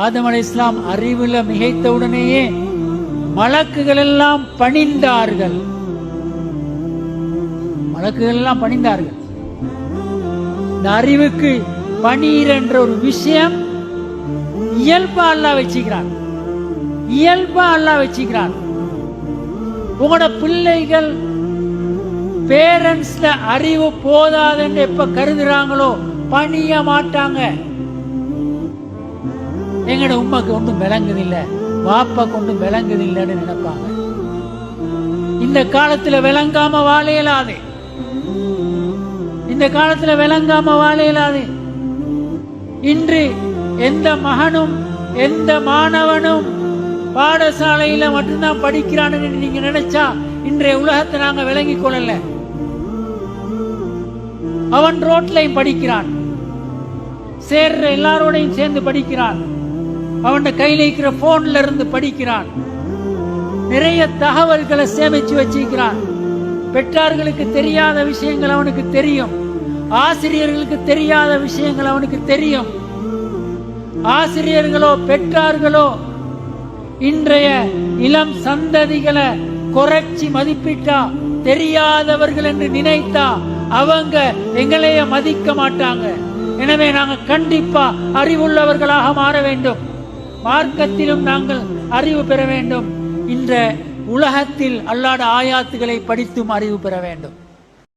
ஆதம் அலை இஸ்லாம் அறிவுல மிகைத்தவுடனேயே மலக்குகள் எல்லாம் பணிந்தார்கள். மலக்குகள் எல்லாம் பணிந்தார்கள். இந்த அறிவுக்கு பணீர் என்ற ஒரு விஷயம் இயல்பா அல்லா வச்சுக்கிறான். இயல்பா அல்லாஹ் வச்சுக்கிறான். உங்களோட பிள்ளைகள் பேரண்ட்ஸ்ல அறிவு போதாதுன்னு எப்ப கருதுறாங்களோ பணிய மாட்டாங்க. எங்கட உமாக்கு ஒன்றும் விளங்குதில்ல வாப்பாக்கு ஒன்றும் விளங்குதில்லைன்னு நினைப்பாங்க. இந்த காலத்துல விளங்காம வாழ இயலாது. இந்த காலத்துல விளங்காம வாழ இயலாது. இன்று எந்த மகனும் எந்த மாணவனும் பாடசாலையில மட்டும்தான் படிக்கிறான்னு நீங்க நினைச்சா இன்றைய உலகத்தை நாங்க விளங்கிக் கொள்ளல. அவன் ரோட்லையும் படிக்கிறான். சேர்ற எல்லாரோடையும் சேர்ந்து படிக்கிறான். அவன் கையில இருக்கிற போன்ல இருந்து படிக்கிறான். நிறைய தகவல்களை சேமிச்சு வச்சிருக்கிறான். பெற்றார்களுக்கு தெரியாத விஷயங்கள் அவனுக்கு தெரியும். ஆசிரியர்களுக்கு தெரியாத விஷயங்கள் அவனுக்கு தெரியும். ஆசிரியர்களோ பெற்றார்களோ இன்றைய இளம் சந்ததிகளை குறைச்சி மதிப்பிட்டா தெரியாதவர்கள் என்று நினைத்தா அவங்க எங்களைய மதிக்க மாட்டாங்க. எனவே நாங்கள் கண்டிப்பா அறிவுள்ளவர்களாக மாற வேண்டும். மார்க்கத்திலும் நாங்கள் அறிவு பெற வேண்டும். இந்த உலகத்தில் அல்லாட ஆயாத்துகளை படித்தும் அறிவு பெற வேண்டும்.